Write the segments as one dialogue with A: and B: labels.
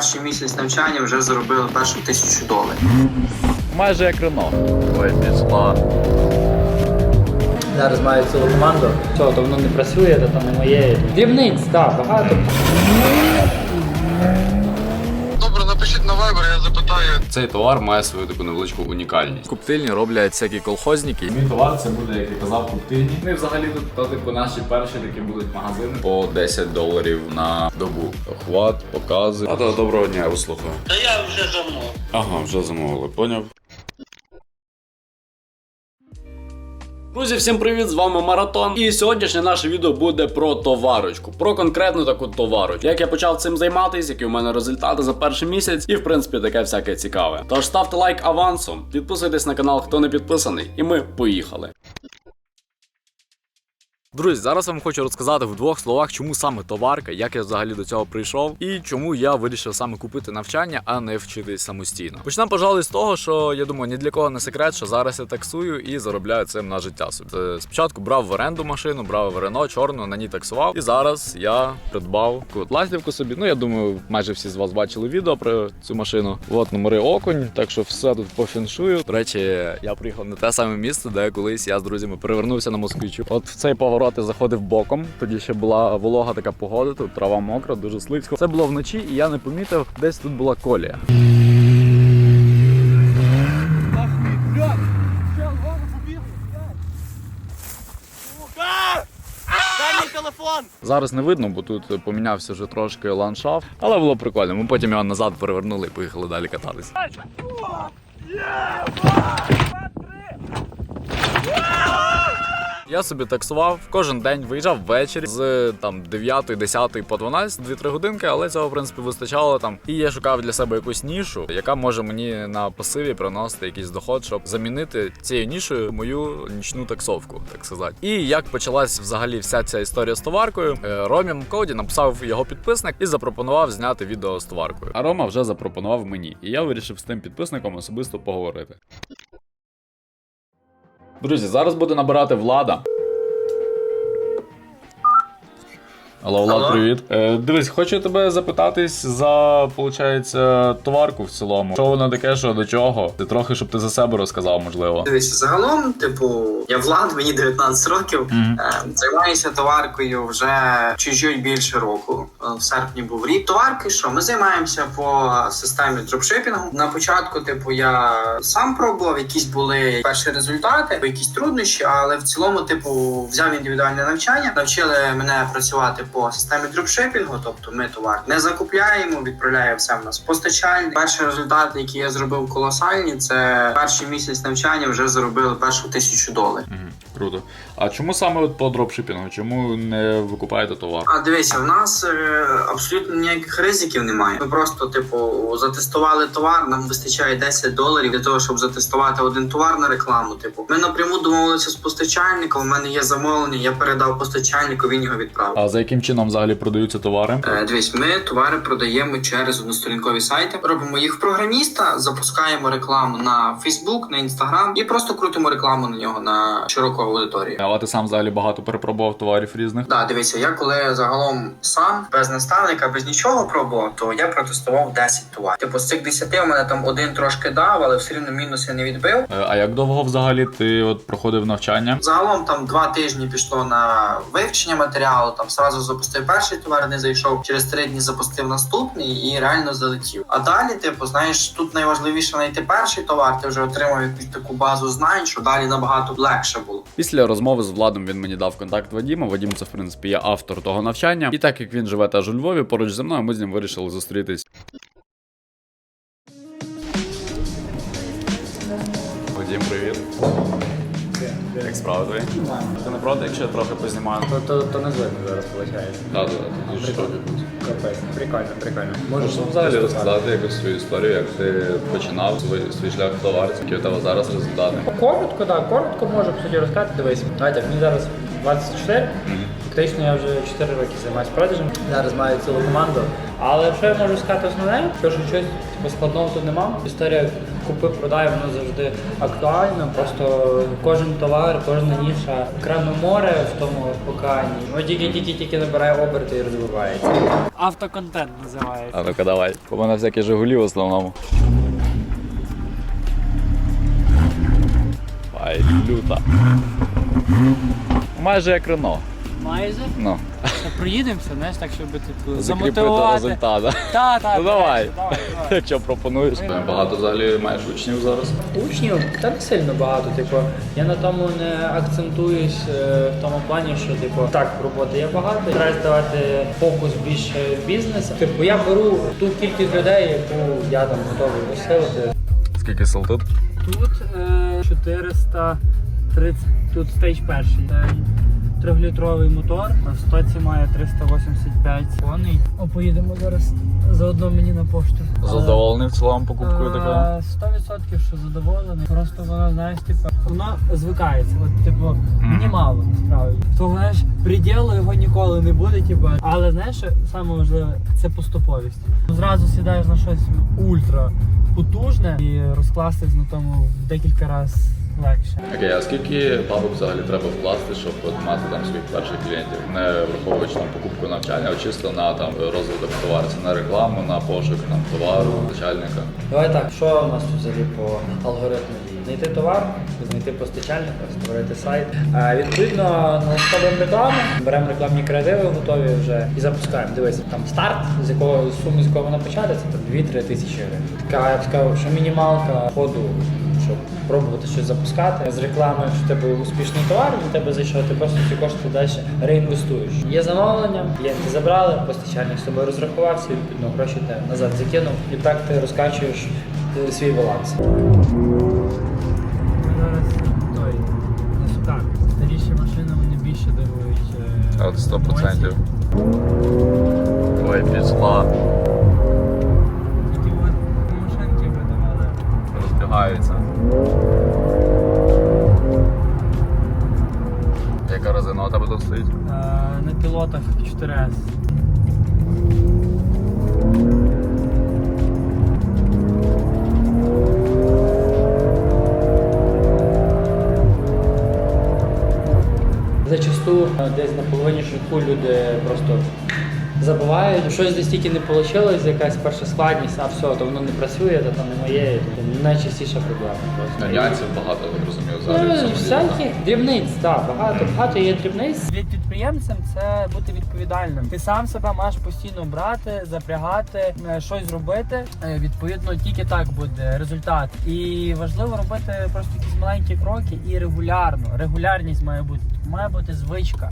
A: перший місяць навчання вже заробили першу тисячу доларів.
B: Майже як Рено. Ой, пішла.
C: Зараз маю цілу команду. Чого, то воно не працює, то там не моє. Дрібниць, так, багато.
B: Цей товар має свою таку невеличку унікальність. Куптильні роблять всякі колхозники. Мій товар це буде, як я казав, куптильні. Ну і взагалі тут то, типу наші перші такі будуть магазини по 10 доларів на добу. Охват, покази. А то доброго дня, я слухаю.
D: Та я вже замовив.
B: Ага, вже замовили, поняв. Друзі, всім привіт! З вами Маратон. І сьогоднішнє наше відео буде про товарочку, про конкретну таку товарочку. Як я почав цим займатися, які у мене результати за перший місяць, і в принципі таке всяке цікаве. Тож ставте лайк авансом, підписуйтесь на канал, хто не підписаний, і ми поїхали. Друзі, зараз вам хочу розказати в двох словах, чому саме товарка, як я взагалі до цього прийшов, і чому я вирішив саме купити навчання, а не вчитись самостійно. Почнемо, пожалуй, з того, що я думаю, ні для кого не секрет, що зараз я таксую і заробляю цим на життя собі. Це Спочатку брав в оренду машину, брав в Рено чорну, на ній таксував. І зараз я придбав от собі. Ну я думаю, майже всі з вас бачили відео про цю машину. От номери окунь, так що все тут по фіншую. До речі, я приїхав на те саме місце, де колись я з друзями перевернувся на москвичу. От в цей поворот я заходив боком. Тоді ще була волога така погода, тут трава мокра, дуже слизько. Це було вночі, і я не помітив, десь тут була колія. Зараз не видно, бо тут помінявся вже трошки ландшафт, але було прикольно. Ми потім його назад перевернули і поїхали далі кататися. Я собі таксував кожен день, виїжджав ввечері з там 9, 10 по 12, 2-3 годинки, але цього в принципі вистачало там. І я шукав для себе якусь нішу, яка може мені на пасиві приносити якийсь доход, щоб замінити цією нішою мою нічну таксовку, так сказати. І як почалась взагалі вся ця історія з товаркою, е, Ромі Мкоді написав його підписник і запропонував зняти відео з товаркою. А Рома вже запропонував мені, і я вирішив з тим підписником особисто поговорити. Друзі, зараз буде набирати влада. Алло, Влад, привіт. Е, дивись, хочу тебе запитатись за, виходить, товарку в цілому. Що воно таке, що до чого? Ти трохи, щоб ти за себе розказав, можливо.
A: Дивіться, загалом, типу, я Влад, мені 19 років.
B: Мгм.
A: Е, Займаюся товаркою вже чуть-чуть більше року. Е, В серпні був рік. Товарки, що ми займаємося по системі дропшипінгу. На початку, типу, я сам пробував, якісь були перші результати, якісь труднощі, але в цілому, типу, взяв індивідуальне навчання, навчили мене працювати по системі дропшипінгу. Тобто, ми товар не закупляємо, відправляє все в нас постачальник. Перші результати, які я зробив колосальні, це перший місяць навчання вже заробили першу тисячу доларів.
B: Круто. А чому саме от по дропшипінгу? Чому не викупаєте товар?
A: А дивися, в нас е, абсолютно ніяких ризиків немає. Ми просто, типу, затестували товар. Нам вистачає 10 доларів для того, щоб затестувати один товар на рекламу. Типу, ми напряму домовилися з постачальником. У мене є замовлення. Я передав постачальнику, він його відправив.
B: А за яким чином взагалі продаються товари?
A: Е, Дивись, ми товари продаємо через односторінкові сайти. Робимо їх в програміста, запускаємо рекламу на Facebook, на Instagram і просто крутимо рекламу на нього на широку аудиторію.
B: А ти сам взагалі багато перепробував товарів різних?
A: Да, дивіться, я коли загалом сам без наставника, без нічого пробував, то я протестував 10 товарів. Типу з цих 10 у мене там один трошки дав, але все рівно мінуси не відбив.
B: Е, А як довго взагалі ти от проходив навчання?
A: Загалом там два тижні пішло на вивчення матеріалу. Там сразу запустив перший товар, не зайшов. Через три дні запустив наступний і реально залетів. А далі, типу, знаєш, тут найважливіше знайти перший товар. Ти вже отримав якусь таку базу знань, що далі набагато легше було.
B: Після розмови з Владом він мені дав контакт Вадіма. Вадім це в принципі є автор того навчання. І так як він живе теж у Львові, поруч зі мною ми з ним вирішили зустрітись. Твої? Ти не проти, якщо я трохи познімаю?
C: То, то, то не звикно зараз виходить.
B: Так, так, дуже
C: Прикольно. Капець, прикольно, прикольно. Можеш
B: Можеш взагалі розказати якусь свою історію, як ти починав свій, свій шлях в товарці, які у тебе зараз результати?
C: Коротко, так, коротко можу, по суті, розказати. Дивись, давайте, мені зараз 24. Фактично я вже 4 роки займаюся продажем. Зараз маю цілу команду. Але що я можу сказати основне, то що щось типу, складного тут нема. Історія купи продай воно завжди актуальна. Просто кожен товар, кожна ніша, окреме море в тому поканні. Воно тільки-тільки-тільки набирає оберти і розвивається. Автоконтент називається.
B: А ну-ка давай. Бо мене всякі Жигулі в основному. Ай, люта. Майже як Рено.
C: Майже.
B: Ну,
C: Проїдемося, знаєш, так, щоб типу,
B: закріпити результат. да?
C: Та, та,
B: Ну давай.
C: давай, давай.
B: Що пропонуєш? Багато взагалі маєш учнів зараз.
C: Учнів та не сильно багато. Типу, я на тому не акцентуюсь е, в тому плані, що типу так роботи є багато. Треба давати фокус більше в бізнес. Типу, я беру ту кількість людей, яку я там готовий висилити.
B: Скільки сил тут?
C: Тут е, 430, тут стейдж перший. Це трьохлітровий мотор, в стоці має 385 коней. О, поїдемо зараз заодно мені на пошту.
B: Задоволений в цілому покупкою такою?
C: Е, 100% що задоволений. Просто воно, знаєш, типу, воно звикається. От, типу, мені мало насправді. То знаєш, приділу його ніколи не буде, типу. Але знаєш, що саме важливе це поступовість. Зразу сідаєш на щось ультра потужне і розкластись на тому в декілька разів легше.
B: Окей, а скільки бабок взагалі треба вкласти, щоб от мати там своїх перших клієнтів, не враховуючи там покупку навчання, а чисто на там розвиток товару, це на рекламу, на пошук там товару, начальника.
C: Давай так, що у нас взагалі по алгоритму дій? Знайти товар, знайти постачальника, створити сайт. А, відповідно, налаштовуємо рекламу, беремо рекламні креативи готові вже і запускаємо. Дивись, там старт, з якого суми, з якого вона почати, це там 2-3 тисячі гривень. Така я б сказав, що мінімалка ходу, щоб пробувати щось запускати. З реклами, якщо в тебе успішний товар, він в тебе зайшов, ти просто ці кошти далі реінвестуєш. Є замовлення, клієнти забрали, постачальник з тобою розрахувався, відповідно гроші ти назад закинув, і так ти розкачуєш е, свій баланс. Суках. Старіші машини вони більше дарують. е,
B: От 100%. Ой, пішла,
C: Тільки от машинки видавали.
B: розбігається. Яка резина у тебе тут стоїть?
C: Е, На пілотах 4С. Зачасту е, десь на половині шляху люди просто забувають, щось десь тільки не вийшло, якась перша складність, а все, то воно не працює, то там не моє, то найчастіша проблема. Просто.
B: Нюансів багато, я розумію,
C: Ну,
B: цьому ділі,
C: всяких дрібниць, так, багато, багато є дрібниць. Від підприємцем це бути відповідальним. Ти сам себе маєш постійно брати, запрягати, е, щось зробити. Е, Відповідно, тільки так буде результат. І важливо робити просто якісь маленькі кроки і регулярно. Регулярність має бути, має бути звичка.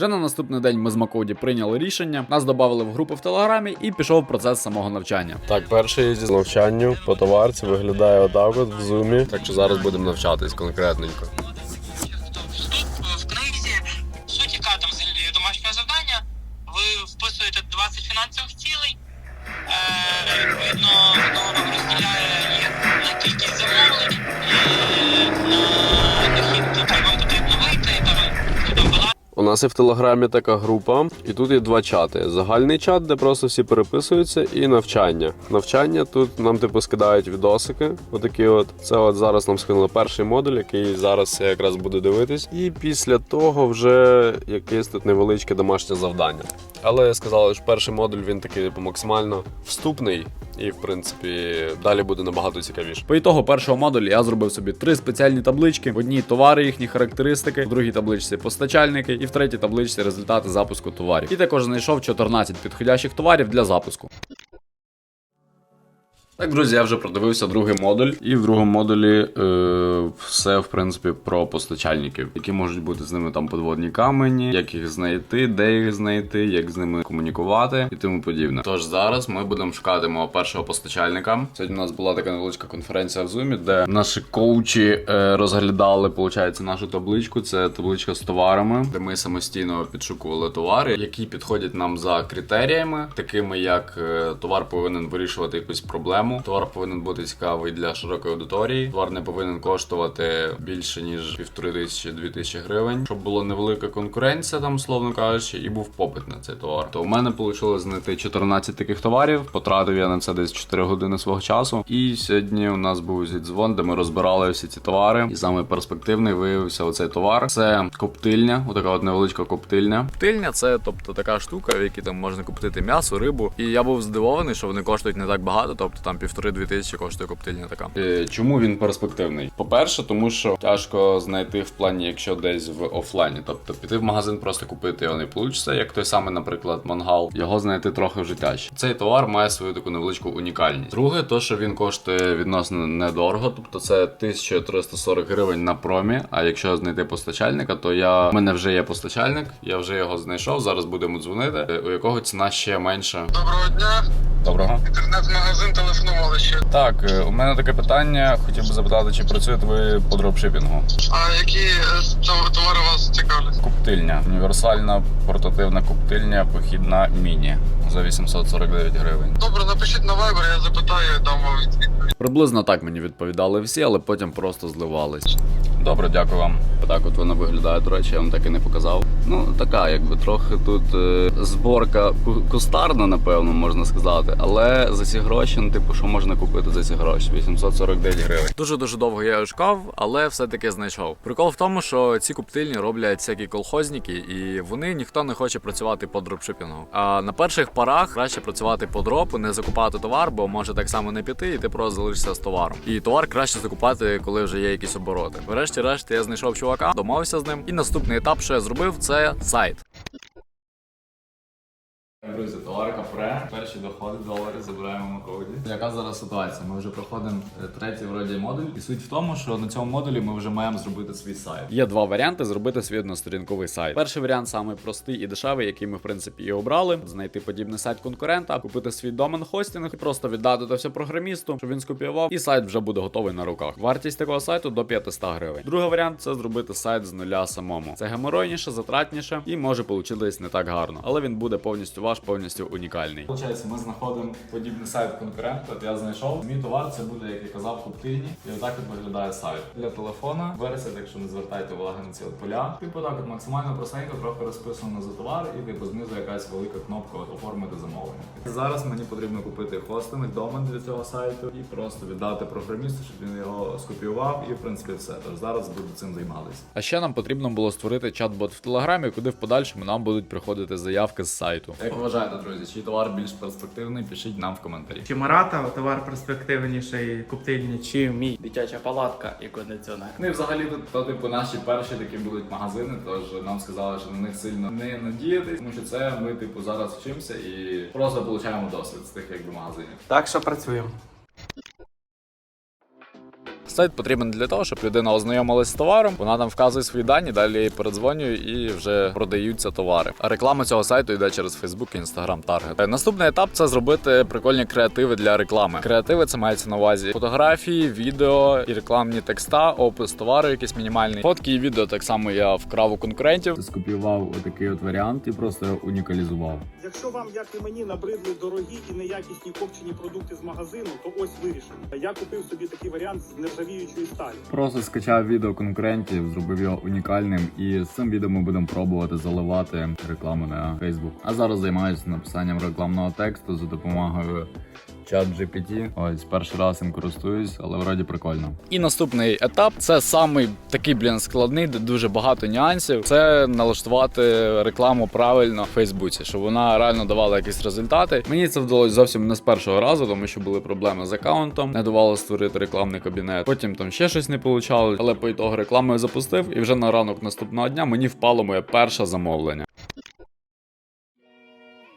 B: Вже на наступний день ми з Макоді прийняли рішення, нас додали в групу в телеграмі і пішов процес самого навчання.
D: Так, перший зі навчанню по товарці виглядає отак от в зумі.
B: Так що зараз будемо навчатись конкретненько.
D: Нас є в телеграмі така група, і тут є два чати: загальний чат, де просто всі переписуються, і навчання. Навчання тут нам типу скидають відосики. Отакі от. Це от зараз нам скинули перший модуль, який зараз я якраз буду дивитись. І після того вже якесь тут невеличке домашнє завдання. Але сказали, що перший модуль він такий типу, максимально вступний, і в принципі далі буде набагато цікавіше.
B: По ітогу першого модулю я зробив собі три спеціальні таблички: в одній товари, їхні характеристики, в другій табличці постачальники, і в третій табличці результати запуску товарів. І також знайшов 14 підходящих товарів для запуску.
D: Так, друзі, я вже продивився другий модуль, і в другому модулі е, все в принципі про постачальників, які можуть бути з ними там подводні камені, як їх знайти, де їх знайти, як з ними комунікувати і тому подібне. Тож зараз ми будемо шукати мого першого постачальника. Сьогодні у нас була така невеличка конференція в Zoom, де наші коучі е, розглядали, виходить, нашу табличку. Це табличка з товарами, де ми самостійно підшукували товари, які підходять нам за критеріями, такими як е, товар повинен вирішувати якусь проблему, товар повинен бути цікавий для широкої аудиторії, товар не повинен коштувати більше ніж півтори тисячі дві тисячі гривень, щоб була невелика конкуренція, там словно кажучи, і був попит на цей товар. То у мене вийшло знайти 14 таких товарів. Потратив я на це десь 4 години свого часу. І сьогодні у нас був зідзвон, де ми розбирали всі ці товари. І саме перспективний виявився оцей товар. Це коптильня, отака от невеличка коптильня.
B: Коптильня це тобто така штука, в якій там можна купити м'ясо, рибу. І я був здивований, що вони коштують не так багато, тобто там півтори-дві тисячі коштує коптильня така.
D: Е, Чому він перспективний? По-перше, тому що тяжко знайти в плані, якщо десь в офлайні. Тобто піти в магазин, просто купити його не вийде, як той самий, наприклад, мангал. Його знайти трохи вже тяжче. Цей товар має свою таку невеличку унікальність. Друге, то що він коштує відносно недорого, тобто це 1340 гривень на промі. А якщо знайти постачальника, то я у мене вже є постачальник, я вже його знайшов. Зараз будемо дзвонити. е, У якого ціна ще менша.
E: Доброго дня.
D: Доброго.
E: Інтернет-магазин телефонували ще.
D: Так, е, у мене таке питання. Хотів би запитати, чи працюєте ви по дропшипінгу?
E: А які е, товари вас цікавлять?
D: Коптильня. Універсальна портативна коптильня, похідна міні за 849 гривень.
E: Добре, напишіть на Viber, я запитаю, дам вам відповідь.
D: Приблизно так мені відповідали всі, але потім просто зливались. Добре, дякую вам. Так от вона виглядає, до речі, я вам так і не показав. Ну, така, якби трохи тут е, зборка кустарна, напевно, можна сказати. Але за ці гроші, ну, типу, що можна купити за ці гроші? 849 гривень.
B: Дуже дуже довго я шукав, але все-таки знайшов. Прикол в тому, що ці коптильні роблять всякі колхозники, і вони ніхто не хоче працювати по дропшипінгу. А на перших порах краще працювати по дропу, не закупати товар, бо може так само не піти, і ти просто залишишся з товаром. І товар краще закупати, коли вже є якісь обороти. Врешті-решт я знайшов чувака, домовився з ним. І наступний етап, що я зробив, це сайт. Друзі, товарка пре. Перші доходи долари забираємо на коді. Яка зараз ситуація? Ми вже проходимо е, третій вроді модуль, і суть в тому, що на цьому модулі ми вже маємо зробити свій сайт. Є два варіанти зробити свій односторінковий сайт. Перший варіант самий простий і дешевий, який ми в принципі і обрали. Знайти подібний сайт конкурента, купити свій домен хостинг і просто віддати це все програмісту, щоб він скопіював, і сайт вже буде готовий на руках. Вартість такого сайту до 500 гривень. Другий варіант це зробити сайт з нуля самому. Це геморойніше, затратніше і може получитись не так гарно, але він буде повністю ваш, повністю унікальний. Получається, ми знаходимо подібний сайт конкурента. От я знайшов. Мій товар це буде, як я казав, коптильні. І отак от виглядає сайт. Для телефона версія, якщо не звертайте уваги на ці от поля. Типу так, от максимально простенько, трохи розписано за товар, і типу знизу якась велика кнопка от, оформити замовлення. Зараз мені потрібно купити хостинг, домен для цього сайту і просто віддати програмісту, щоб він його скопіював, і в принципі все. Тож зараз буду цим займатися. А ще нам потрібно було створити чат-бот в телеграмі, куди в подальшому нам будуть приходити заявки з сайту. Як вважаєте, друзі, чий товар більш перспективний? Пишіть нам в коментарі.
F: Чи Марата товар перспективніший куптильні, чи мій дитяча палатка і кондиціонер.
B: Ну і взагалі тут то, типу, наші перші такі будуть магазини, тож нам сказали, що на них сильно не надіятись, тому що це ми, типу, зараз вчимося і просто получаємо досвід з тих якби магазинів.
F: Так що працюємо.
B: Сайт потрібен для того, щоб людина ознайомилась з товаром, вона там вказує свої дані, далі я їй передзвонюю і вже продаються товари. А реклама цього сайту йде через Facebook, Instagram, Target. Е, Наступний етап це зробити прикольні креативи для реклами. Креативи це мається на увазі фотографії, відео і рекламні текста, опис товару, якийсь мінімальний. Фотки і відео так само я вкрав у конкурентів.
D: Скопіював отакий от варіант і просто унікалізував.
G: Якщо вам, як і мені, набридли дорогі і неякісні копчені продукти з магазину, то ось вирішено. Я купив собі такий варіант з нержавіючої сталі.
D: Просто скачав відео конкурентів, зробив його унікальним, і з цим відео ми будемо пробувати заливати рекламу на Facebook. А зараз займаюся написанням рекламного тексту за допомогою чат GPT. Ось перший раз їм користуюсь, але вроді прикольно.
B: І наступний етап це самий такий блін складний, де дуже багато нюансів. Це налаштувати рекламу правильно в Фейсбуці, щоб вона реально давала якісь результати. Мені це вдалося зовсім не з першого разу, тому що були проблеми з аккаунтом, не давало створити рекламний кабінет. Потім там ще щось не получалось, але по ітогу рекламу я запустив, і вже на ранок наступного дня мені впало моє перше замовлення.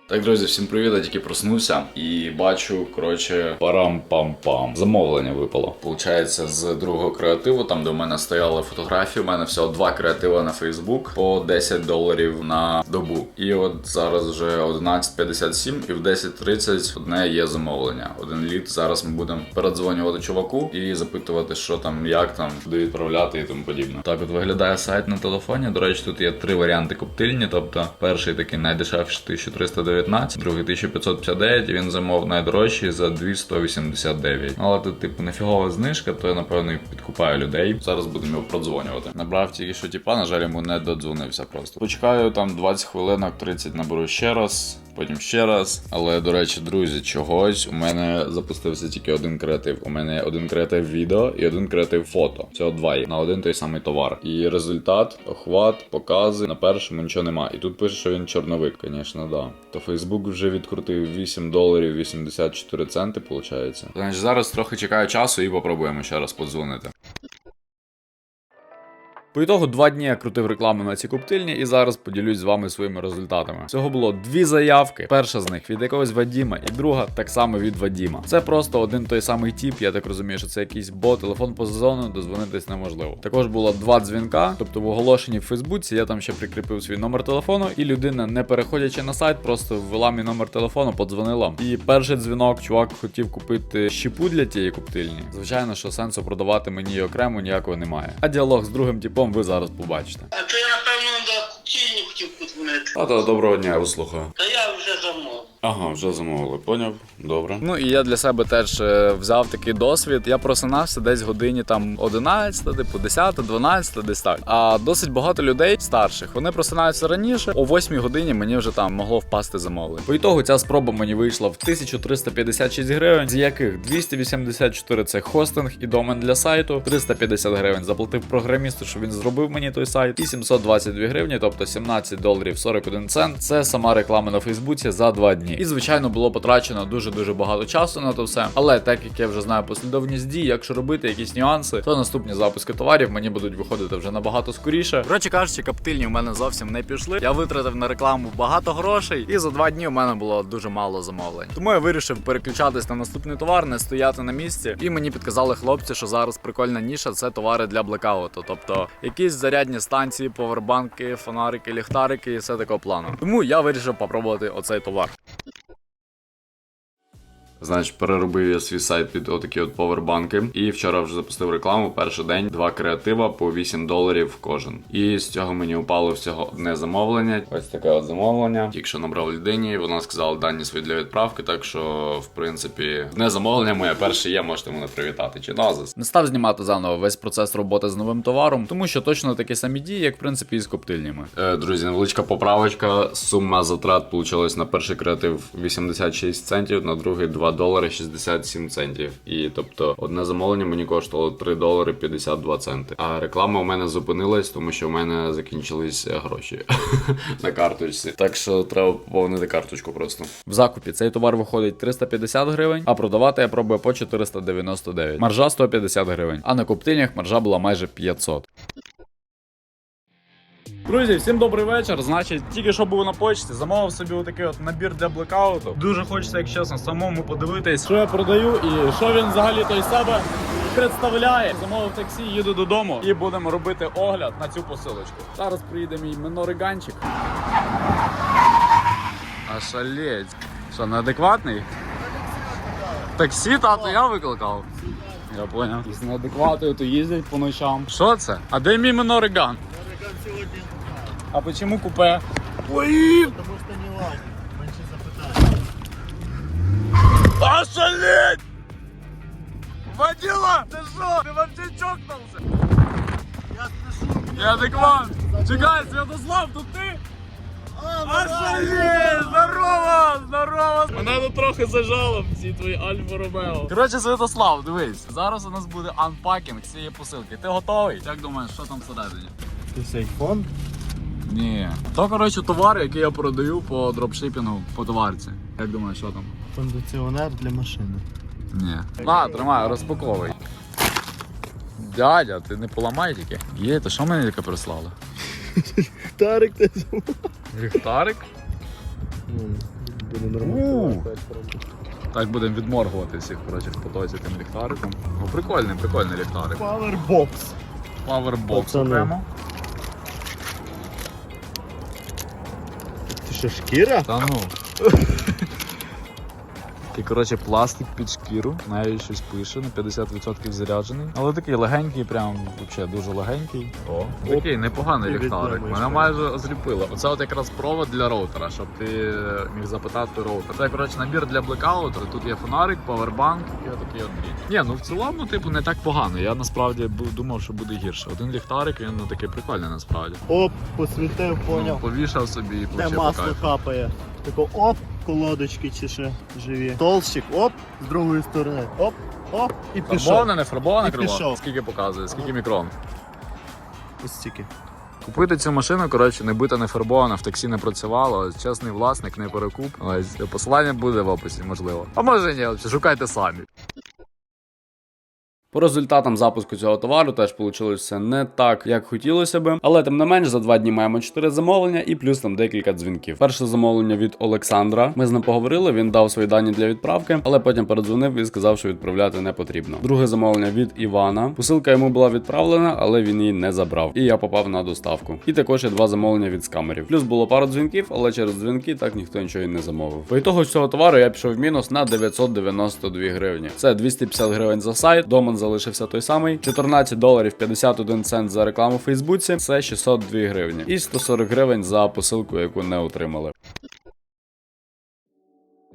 B: Так, друзі, всім привіт, я тільки проснувся і бачу, коротше, парам-пам-пам. Замовлення випало. Получається, з другого креативу, там де в мене стояли фотографії, у мене всього два креатива на Фейсбук по 10 доларів на добу. І от зараз вже 11.57 і в 10.30 одне є замовлення. Один літ. Зараз ми будемо передзвонювати чуваку і запитувати, що там, як там, куди відправляти і тому подібне. Так, от виглядає сайт на телефоні. До речі, тут є три варіанти коптильні. Тобто, перший такий найдешевший 1319, другий 1559, і він замов найдорожчий за 289. Але тут, типу, нефігова знижка, то я напевно підкупаю людей. Зараз будемо його продзвонювати. Набрав тільки що тіпа, на жаль, йому не додзвонився просто. Почекаю там 20 хвилинок, 30 наберу ще раз. Потім ще раз. Але до речі, друзі, чогось у мене запустився тільки один креатив. У мене один креатив відео і один креатив фото. Всього два є на один той самий товар. І результат, охват, покази на першому нічого нема. І тут пише, що він чорновик, звісно, да. То Фейсбук вже відкрутив 8 доларів 84 центи, виходить. Значить, зараз трохи чекаю часу і попробуємо ще раз подзвонити. По ітогу два дні я крутив рекламу на ці коптильні і зараз поділюсь з вами своїми результатами. Всього було дві заявки. Перша з них від якогось Вадіма, і друга так само від Вадіма. Це просто один той самий тіп. Я так розумію, що це якийсь бот, телефон по сезону, дозвонитись неможливо. Також було два дзвінка, тобто в оголошенні в Фейсбуці я там ще прикріпив свій номер телефону, і людина, не переходячи на сайт, просто ввела мій номер телефону, подзвонила. І перший дзвінок, чувак хотів купити щепу для тієї коптильні. Звичайно, що сенсу продавати мені окремо ніякого немає. А діалог з другим типом ви зараз побачите.
H: А то я, напевно, до кутільні хотів подзвонити.
B: А то доброго дня, я вас слухаю.
H: Та.
B: Ага, вже замовили, поняв. Добре. Ну і я для себе теж е, взяв такий досвід. Я просинався десь годині там 11, типу 10, 12, десь так. А досить багато людей старших. Вони просинаються раніше. О 8 годині мені вже там могло впасти замовлення. По ітогу ця спроба мені вийшла в 1356 гривень, з яких 284 це хостинг і домен для сайту, 350 гривень заплатив програмісту, щоб він зробив мені той сайт, і 722 гривні, тобто 17 доларів 41 цент. Це сама реклама на Фейсбуці за 2 дні. І звичайно було потрачено дуже дуже багато часу на то все. Але так як я вже знаю послідовність дій, якщо робити якісь нюанси, то наступні запуски товарів мені будуть виходити вже набагато скоріше. Коротше кажучи, каптильні в мене зовсім не пішли. Я витратив на рекламу багато грошей, і за два дні у мене було дуже мало замовлень. Тому я вирішив переключатись на наступний товар, не стояти на місці. І мені підказали хлопці, що зараз прикольна ніша це товари для блекауту. Тобто якісь зарядні станції, повербанки, фонарики, ліхтарики і все такого плану. Тому я вирішив попробувати оцей товар. Значить, переробив я свій сайт під отакі от повербанки. І вчора вже запустив рекламу. Перший день два креатива по 8 доларів кожен. І з цього мені упало всього одне замовлення. Ось таке от замовлення. Якщо набрав людині, вона сказала дані свої для відправки. Так що, в принципі, не замовлення моє перше є, можете мене привітати. Чи назис. Не став знімати заново весь процес роботи з новим товаром, тому що точно такі самі дії, як в принципі і з коптильнями. Е, друзі, невеличка поправочка. Сума затрат получилась на перший креатив 86 центів, на другий 2 долари 67 центів. І тобто одне замовлення мені коштувало 3 долари 52 центи. А реклама у мене зупинилась, тому що в мене закінчились е, гроші на карточці. Так що треба поповнити карточку просто. В закупі цей товар виходить 350 гривень, а продавати я пробую по 499. Маржа 150 гривень. А на коптильнях маржа була майже 500. Друзі, всім добрий вечір. Значить, тільки що був на почті, замовив собі отакий от набір для блекауту. Дуже хочеться, як чесно, самому подивитись, що я продаю і що він взагалі той себе представляє. Замовив таксі, їду додому і будемо робити огляд на цю посилочку. Зараз приїде мій минориганчик. А шалеть. Що, неадекватний? Таксі, тато, я викликав. Я поняв. З неадекватою то їздять по ночам. Що це? А де мій минориган? А почему купе? Ой! Потому что не лазит. Ошалеть! Водила! Ты что? Ты вообще чокнулся? Я спешу. Я адекват. Чекай, Святослав, тут ти? Ошалеть! Здорово! Здорово! Мене тут трохи зажало в ці твої Альфа Ромео. Коротше, Святослав, дивись. Зараз у нас буде анпакінг цієї посилки. Ти готовий? Як думаєш, що там всередині?
I: Це айфон?
B: Ні. То, коротше, товар, який я продаю по дропшипінгу по товарці. Як думаєш, що там?
I: Кондиціонер для машини.
B: Ні. На, тримай, розпаковуй. Дядя, ти не поламай тільки. Є, то що мені таке прислали?
I: Тарик ти
B: Ліхтарик?
I: Будемо
J: У.
I: ремонтувати.
J: Так будемо відморгувати всіх коротше, в потоці тим ліхтариком. О, прикольний, прикольний ліхтарик.
I: Powerbox.
J: Powerbox
I: Пацани.
J: окремо.
I: Що, шкіра?
J: Та ну. І коротше пластик під шкіру, навіть щось пише, на 50% заряджений. Але такий легенький, прям взагалі дуже легенький. О, такий непоганий ліхтарик. Мене майже озліпило. Оце от якраз провод для роутера, щоб ти міг запитати роутер. Це коротше набір для блекауту. Тут є фонарик, павербанк і отакий от дріт. Ні, ну в цілому, типу, не так погано. Я насправді думав, що буде гірше. Один ліхтарик, він ну такий прикольний насправді.
I: Оп, посвітив,
J: Ну, повішав собі і
I: Де масло
J: кайфу.
I: капає. Тако оп, колодочки чи ще живі. Толщик, оп, з другої сторони. Оп, оп, і пішов.
J: Фарбоване, не фарбоване
I: І
J: крило?
I: пішов.
J: Скільки показує, скільки мікрон?
I: Ось стільки.
J: Купити цю машину, коротше, не бита, не фарбована, в таксі не працювало. Чесний власник, не перекуп. Ось посилання буде в описі, можливо. А може ні, взагалі, шукайте самі. По результатам запуску цього товару теж вийшло не так, як хотілося би. Але тим не менш, за два дні маємо 4 замовлення і плюс там декілька дзвінків. Перше замовлення від Олександра. Ми з ним поговорили, він дав свої дані для відправки, але потім передзвонив і сказав, що відправляти не потрібно. Друге замовлення від Івана. Посилка йому була відправлена, але він її не забрав. І я попав на доставку. І також є два замовлення від скамерів. Плюс було пару дзвінків, але через дзвінки так ніхто нічого і не замовив. По ітогу цього товару я пішов в мінус на 992 гривні. Це 250 гривень за сайт, домен залишився той самий, 14 доларів 51 цент за рекламу в Фейсбуці, це 602 гривні. І 140 гривень за посилку, яку не отримали.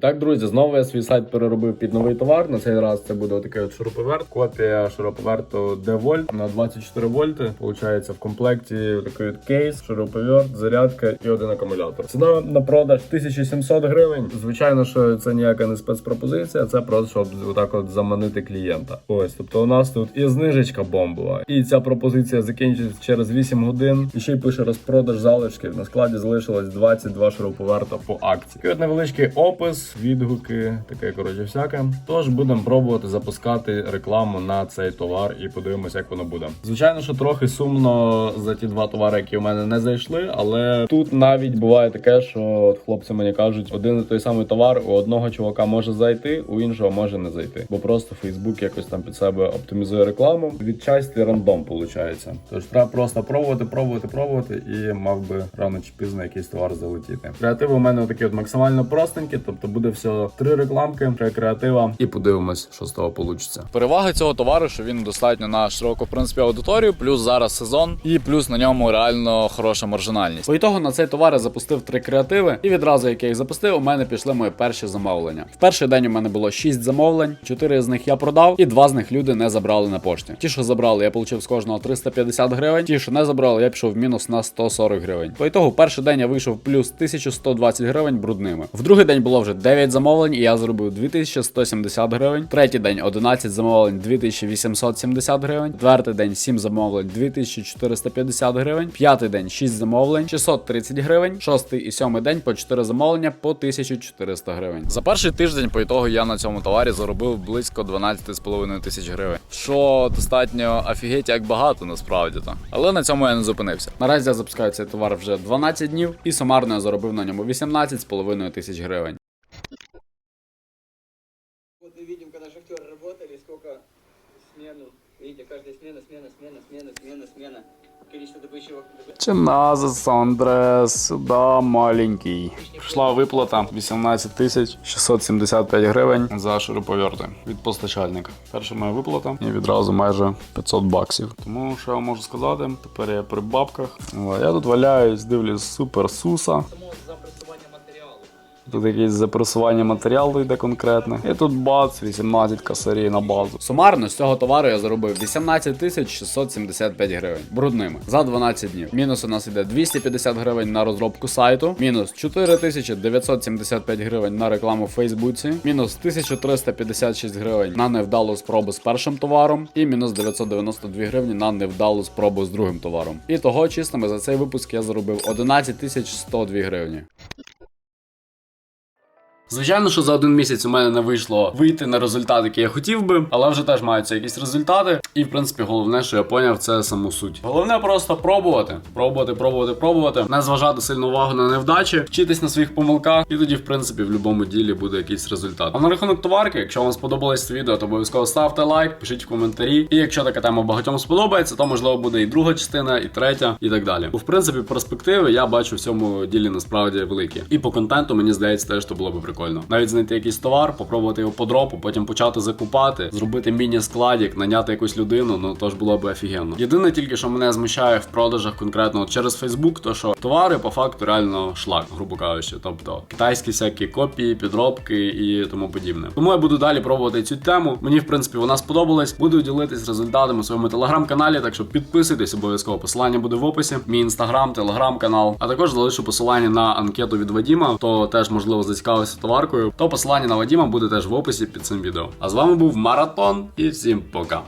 J: Так, друзі, знову я свій сайт переробив під новий товар. На цей раз це буде такий от шуруповерт. Копія шуруповерту D-Volt на 24 вольти. Получається в комплекті такий от кейс, шуруповерт, зарядка і один акумулятор. Ціна на продаж 1700 гривень. Звичайно, що це ніяка не спецпропозиція, це просто щоб отак от заманити клієнта. Ось, тобто у нас тут і знижечка бомбова, і ця пропозиція закінчиться через 8 годин. І ще й пише розпродаж залишків. На складі залишилось 22 шуруповерта по акції. І от невеличкий опис, відгуки, таке коротше всяке. Тож будемо пробувати запускати рекламу на цей товар і подивимося, як воно буде. Звичайно, що трохи сумно за ті два товари, які у мене не зайшли, але тут навіть буває таке, що от хлопці мені кажуть, один і той самий товар у одного чувака може зайти, у іншого може не зайти. Бо просто Фейсбук якось там під себе оптимізує рекламу. Від часті рандом виходить. Тож треба просто пробувати, пробувати, пробувати, і мав би рано чи пізно якийсь товар залетіти. Креативи у мене такі от максимально простенькі, тобто буде всього три рекламки, три креатива, і подивимось, що з того вийде. Перевага цього товару, що він достатньо на широку в принципі аудиторію, плюс зараз сезон, і плюс на ньому реально хороша маржинальність. По ітогу на цей товар я запустив три креативи, і відразу як я їх запустив, у мене пішли мої перші замовлення. В перший день у мене було 6 замовлень, 4 з них я продав, і два з них люди не забрали на пошті. Ті, що забрали, я отримав з кожного 350 гривень. Ті, що не забрали, я пішов в мінус на 140 гривень. По ітогу, перший день я вийшов плюс 1120 гривень брудними. В другий день було вже 9 замовлень, і я зробив 2170 гривень. Третій день 11 замовлень 2870 гривень. Четвертий день 7 замовлень 2450 гривень. П'ятий день 6 замовлень 630 гривень. Шостий і сьомий день по 4 замовлення по 1400 гривень. За перший тиждень по ітогу я на цьому товарі заробив близько 12,5 тисяч гривень. Що достатньо офігеть як багато насправді то. Але на цьому я не зупинився. Наразі я запускаю цей товар вже 12 днів і сумарно я заробив на ньому 18,5 тисяч гривень.
K: Вот мы видим, когда шахтеры работали, сколько смену. Видите, каждая смена, смена, смена, смена, смена, смена. Количество добычевых...
J: Чиназа Сандрес, сюда маленький. Прийшла виплата 18 тисяч 675 гривень за шуруповерти від постачальника. Перша моя виплата і відразу майже 500 баксів. Тому що я можу сказати, тепер я при бабках. О, Я тут валяюсь, дивлюсь супер суса. Тут якесь запресування матеріалу йде конкретне. І тут бац, 18 косарів на базу. Сумарно з цього товару я заробив 18 тисяч 675 гривень брудними за 12 днів. Мінус у нас іде 250 гривень на розробку сайту, мінус 4975 гривень на рекламу в Фейсбуці, мінус 1356 гривень на невдалу спробу з першим товаром, і мінус 992 гривні на невдалу спробу з другим товаром. І того чистими за цей випуск я заробив 11 тисяч 102 гривні. Звичайно, що за один місяць у мене не вийшло вийти на результат, який я хотів би, але вже теж маються якісь результати. І в принципі, головне, що я поняв, це саму суть. Головне просто пробувати, пробувати, пробувати, пробувати, не зважати сильну увагу на невдачі, вчитись на своїх помилках, і тоді, в принципі, в будь-якому ділі буде якийсь результат. А на рахунок товарки, якщо вам сподобалось це відео, то обов'язково ставте лайк, пишіть в коментарі. І якщо така тема багатьом сподобається, то можливо буде і друга частина, і третя, і так далі. Бо в принципі, перспективи я бачу в цьому ділі насправді великі. І по контенту мені здається, теж то було би прикольно. Навіть знайти якийсь товар, попробувати його по дропу, потім почати закупати, зробити міні-складік, наняти якусь людину. Ну то ж було б офігенно. Єдине тільки, що мене змущає в продажах конкретно через Facebook, то що товари по факту реально шлак, грубо кажучи. Тобто китайські всякі копії, підробки і тому подібне. Тому я буду далі пробувати цю тему. Мені в принципі вона сподобалась. Буду ділитись результатами у своєму телеграм-каналі. Так що підписуйтесь обов'язково. Посилання буде в описі. Мій інстаграм, телеграм-канал. А також залишу посилання на анкету від Вадіма. Хто теж можливо зацікавився товаркою. То посилання на Вадіма буде теж в описі під цим відео. А з вами був Маратон і всім пока.